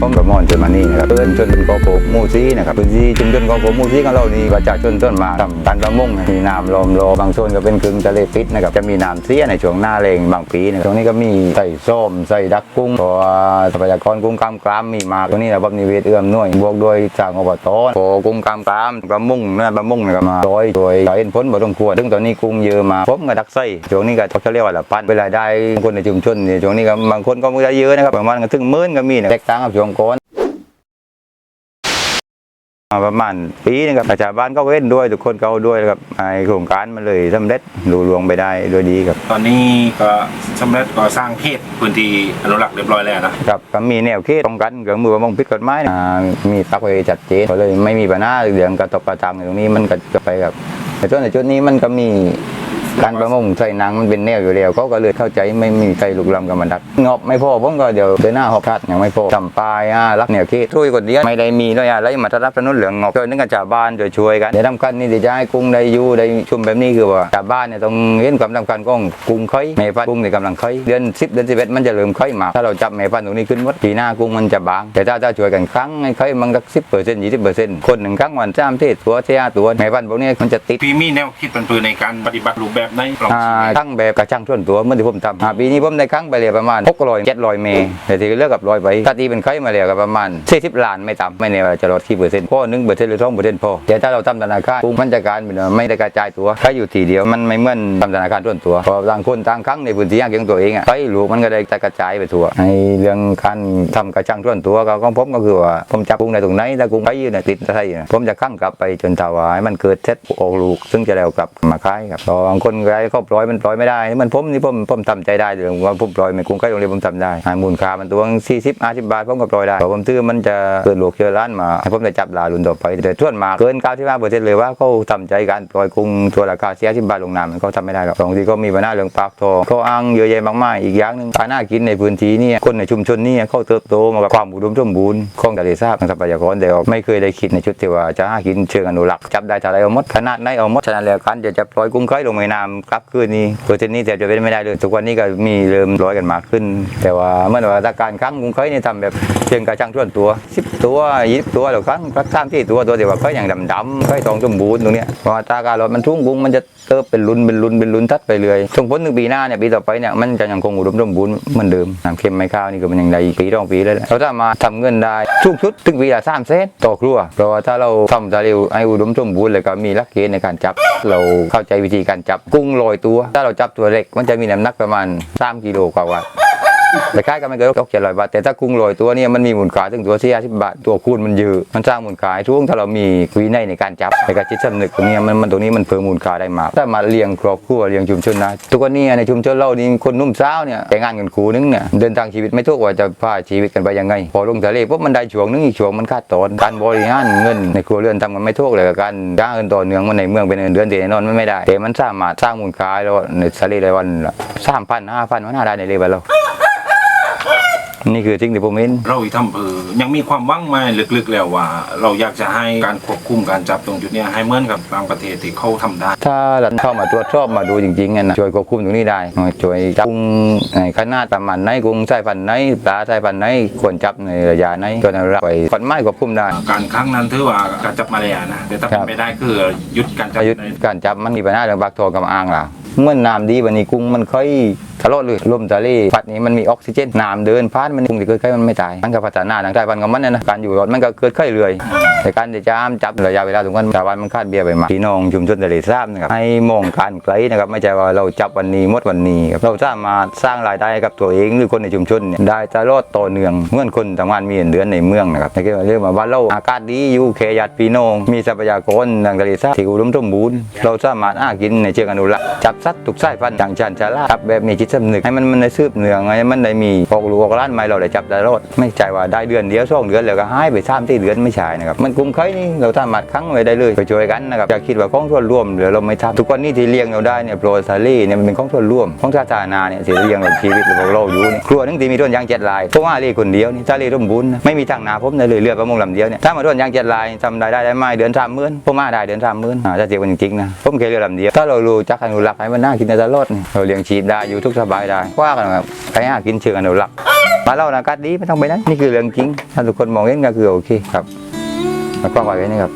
ผมกับมอนชนมานี่นะครับเพื่อนชนกอโกมูซีนะครับพื้นที่ชุมชนกอโกมูซีของเรานี่ประชาชนต้นมาทำการประมงมีน้ำลมรอบางโซนก็เป็นครึ่งทะเลปิดนะครับจะมีน้ำเสียในช่วงหน้าแรงบางปีนะครับตรงนี้ก็มีใส่ส้มใส่ดักกุ้งเพราะว่าทรัพยากรกุ้งกล้ามกรามมีมาตรงนี้ระบบนิเวศเอื้อมหน่วยบวกด้วยจากอบตพอกุ้งกล้ามกรามประมงเนื้อประมงนะครับมาโดยโดยเห็นผลบ่ต้องควรซึ่งตอนนี้กุ้งเยอะมาผมก็ดักไส้ช่วงนี้ก็เขาเรียกว่าละพันเวลาได้คนในชุมชนเนี่ยช่วงนี้ก็บางคนก็ไม่ได้เยอะนะครับประมาณถึงหมื่นก็มีนะแตกต่างกับช่วงก่อนมาประมาณปีนึงครับประชาบ้านก็เว้นด้วยทุกคนก็เอาด้วยครับไอโครงการมันเลยสำเร็จลุล่วงไปได้ด้วยดีครับ ตอนนี้ก็สำเร็จก่อสร้างเขตพื้นที่อนุรักษ์เรียบร้อยแล้วนะครับก็มีแนวเขตป้องกันเครื่องมือประมงผิดกฎหมายอ่ามีปักไว้จัดเจนก็เลยไม่มีปัญหาเรื่องกระตกกระตังตรงนี้มันก็จะไปครับแต่ส่วนในจุดนี้มันก็มี การประมงใส่นางมันเป็นแนวอยู่แล้วเขาก็เลยเข้าใจไม่มีใครลุกล้ำกับมันดักงอบไม่พอผมก็เดี๋ยวเดินหน้าหอบคัดยังไม่พอทำปลายอะรักแนวเขตช่วยคนเดียไม่ได้มีด้วยอะไรมาทรับสนุนเหลืองงอบช่วยนึกกับชาวบ้านช่วยช่วยกันเดี๋ยวทำคัญนี่เดี๋ยวจะให้กุ้งได้อยู่ได้ชุมแบบนี้คือว่าชาวบ้านเนี่ยต้องเห็นความสำคัญของกุ้งไข่แม่พันกุ้งในกำลังไข่เดือน10เดือน11มันจะเริ่มไข่มาถ้าเราจับแม่พันตรงนี้ขึ้นวัดปีหน้ากุ้งมันจะบาง แต่ถ้าถ้าช่วยกันครั้งให้ไข่มันสักสิบเปอร์เซ็นต์ยี่สิบเปอร์เซ็นต์คนหนึ่งครั้งวันจ้ามเทศตัวเสียตัวแม่พันพวกนี้มันจะติดพี่มีแนวคิดเป็นปืนในการปฏิบัติรูปแบบในลองอ่าชี้ทั้งแบบกระช่างส่วนตัวเมื่อที่ผมทำอ่าปีนี้ผมได้ครั้งไปเลยประมาณ600 700เมตรแต่ที่เหลือกกับร้อยไปถ้าตีเป็นไข่มาเลยก็ประมาณ40ล้านไม่ต่ำไม่แน่ว่าจะลดกี่เปอร์เซ็นต์พอหนึ่งเปอร์เซ็นต์หรือสองเปอร์เซ็นต์พอแต่ถ้าเราทำธนาคารปุ๊บมันจะการเป็นว่าไม่ได้กระจายตัวไข่อยู่ทีเดียวมันไม่เหมือนทำธนาคารส่วนตัวเพราะต่างคนต่างครั้งในพื้นที่ของตัวเองอะไข่หลวงมันก็ได้กระจายไปทั่วในเรื่องการทำกระช่างส่วนตัวก็ของผมก็คือว่าผมจับกุ้งในตรงไหนถ้ากุ้งไข่อยู่ในติดไข่นะผมจะข้างกลับไปจนถาวายมันเกิดเซ็ตออกลูก ซึ่งจะแล้วกลับมาขายครับพอบางคนไข่ครอบร้อยมันปล่อยไม่ได้ มันผมนี่ผมผมทำใจได้เดี๋ยว่าผมปล่อยม่กุ้งไข่ตรงนี้ผมทำได้หามูลค่ามันตัวสี่สิบห้าสิบบาทผมก็ปล่อยได้เพราะผมซื้อมันจะเกิดโลกเชื้อร้านมาให้ผมได้จับลาลุนต่อไปแต่ส่วนมาเกินเก้าสิบห้าเปอร์เซ็นต์เลยว่าเขาทำใจการปล่อยกุ้งตัวราคาเสียสิบบาทลงน้ำมันเขาทำไม่ได้หรอกบางที่ก็มีปัญหาเรื่องปากทองเขาอ้างเยอะแยะมากมายอีกอย่างหนึ่งการน้ากินในพื้นที่นี่คนในชุมชนนี่เขาเติบโตมากับความอุดมสมบูรณ์ของทะเลสาบของทรัพยากรแต่ว่าไม่เคยได้คิดในชุดที่ว่าจะหากินเชิงอนุรักษ์จับได้เท่าไรเอาหมดขนาดไหนเอาหมดฉะนั้นแล้วการจะจับปล่อยกุ้งไข่ลงในน้ำกลับคืนนี้เปอร์เซ็นนี้แต่จะเป็นไม่ได้เลย ทุกวันนี้ก็มีเริ่มร้อยกันมากขึ้น แต่ว่าเมื่อว่าถ้าการครั้งกุ้งไข่เนี่ยทำแบบเชิงกระชังส่วนตัว10ตัว20ตัวหรือครั้งสักสามที่ตัวตัวที่ว่าไข่อย่างดำๆไข่ทองสมบูรณ์ตรงเนี้ยเพราะว่าการลดมันทุ่งกุ้งมันจะเติบเป็นรุนเป็นรุนเป็นรุนทัดไปเลยส่งผลถึงปีหน้าเนี่ยปีต่อไปเนี่ยมันจะยังคงอุดมสมบูรณ์เหมือนเดิมน้ำเค็มไม่ข้าวนี่ก็มันอยังได้อีกปีสองปีเลยและเราสามารถทำเงินได้สูงสุดถึงปีละสามเซนต่อครัวเพราะว่าถ้าเราทำทะเลให้อุดมสมบูรณ์เลยก็มีหลักเกณฑ์ในการจับ เราเข้าใจวิธีการจับกุ้งลอยตัว ถ้าเราจับตัวเล็กมันจะมีน้ำหนักประมาณ3กิโลกว่า แต่ค่ายก็ไม่เกินตกเจ็ดร้อยบาท แต่ถ้ากุ้งลอยตัวเนี่ยมันมีมูลค่าถึงตัวสี่สิบบาท ตัวคูณมันเยอะมันสร้างมูลค่าช่วงถ้าเรามีวินัยในการจับในการจิตสำนึกตรงเนี้ยมันมันตรงนี้มันเพิ่มมูลค่าได้มากถ้ามาเลี้ยงครอบครัวเลี้ยงชุมชนนะทุกวันนี้ในชุมชนเรานี่คนนุ่มสาวเนี่ยแต่งงานกันคู่นึงเนี่ยเดินทางชีวิตไม่ทุกว่าจะพาชีวิตกันไปยังไง พอลงทะเลปุ๊บมันได้ช่วงนึงอีกช่วงมันขาดตอนการบริหารเงินในครัวเรือนทำกันไม่ทุกเลยกับการจ้างเงินต่อเนื่องมันในเมืองเป็นเงินเดือนที่แน่นอนมันไม่ได้แต่มันสามาสร้างมูลค่าแล้วในทะเลได้วันสามพันห้าพันมันหาได้ในเลเวลเรา นี่คือสิ่งที่ผมเห็นเราอีกทำเออยังมีความหวังมาลึกๆแล้วว่า เราอยากจะให้การควบคุมการจับตรงจุดเนี้ยให้เหมือนกับบางประเทศที่เขาทำได้ ถ้าเราเข้ามาตรวจสอบมาดูจริงๆอะนะช่วยควบคุมตรงนี้ได้ช่วยจับกุ้งในขนาดประมาณไหนกุ้งสายพันธุ์ไหนปลาสายพันธุ์ไหนควรจับในระยะไหนจนเราไปกฎหมายควบคุมได้ การครั้งนั้นถือว่าการจับมาแล้วนะแต่ถ้าครัเป็นบไปได้คือหยุดการจับอายุใน การจับมันมีปัญหาเรื่องปากทองกับอ่างล่ะเมื่อน้ำดีวันนี้กุ้งมันค่อย ทะเลาะเลยลมทะเลพัดนี้มันมีออกซิเจนน้ำเดินผ่านมันกุ้งที่เกิดไข้มันไม่ตายมันก็พัฒนาทางสายพันธุ์ของมันนะการอยู่รอดมันก็เกิดไข้เรื่อยแต่การจะจามจับระยะเวลาถึงวันชาวบ้านมันคาดเบี้ยไปมาพี่น้องชุมชนทะเลทราบนะครับให้มองการไกลนะครับไม่ใช่ว่าเราจับวันนี้มดวันนี้ครับเราสามารถสร้างรายได้กับตัวเองหรือคนในชุมชนเนี่ยได้ตลอดต่อเนื่องเมื่อคนทำงานมีเงินเดือนในเมืองนะครับในเรื่องว่าเราอากาศดีอยู่เคญาติพี่น้องมีทรัพยากรทางทะเลทรายที่อุดมสมบูรณ์เราสามารถอ้ากินในเชิงอนุรักษ์จับสัตว์ทุกสายพันธุ์อย่างชันชาลาจับแบบมีจิตสำนึกให้มันมันได้ซืบเนืองให้มันได้มีออกลูกออกล้านไม่เราได้จับได้รอดไม่ใช่ว่าได้เดือนเดียวสองเดือนแล้วก็หายไปสามที่เดือนไม่ใช่นะครับมันกุ้งไข่นี่เราสามารถค้างไว้ได้เลยไปช่วยกันนะครับอย่าคิดว่าของส่วนรวมเดี๋ยวเราไม่ทำทุกวันนี้ที่เลี้ยงเราได้เนี่ยโปรซาลี่เนี่ยมันเป็นของส่วนรวมของสาธารณะเนี่ยที่เลี้ยงเราชีวิตเราเราอยู่เนี่ยครัวนึงที่มีต้นยางเจ็ดลายเพราะว่าเลี้ยคนเดียวนี่ถ้าเลี้ยร่มบุญไม่มีทางนาผมเลยเรือประมงลำเดียวเนี่ยถ้ามาต้นยางเจ็ดลายทำรายได้ได้ไหมเดือนสามหมื่นผมมาได้เดือนสามหมื่นอ่าถ้าเทียบกันจริงๆนะผมเคยเรือลำเดียวถ้าเรารู้จักอนุรักษ์ให้มันน่ากินในตลอดเราเลี้ยงชีพได้อยู่ทุกสบายได้ว่ากันครับไปหากินเชิงอนุรักษ์มาเล่านะกัดดีไม่ต้องไปนะนนี่คือเรื่องจริงถ้าทุกคนมองเห็นก็คือโอเคครับแล้วก็ไว้ไว้นี่ครับ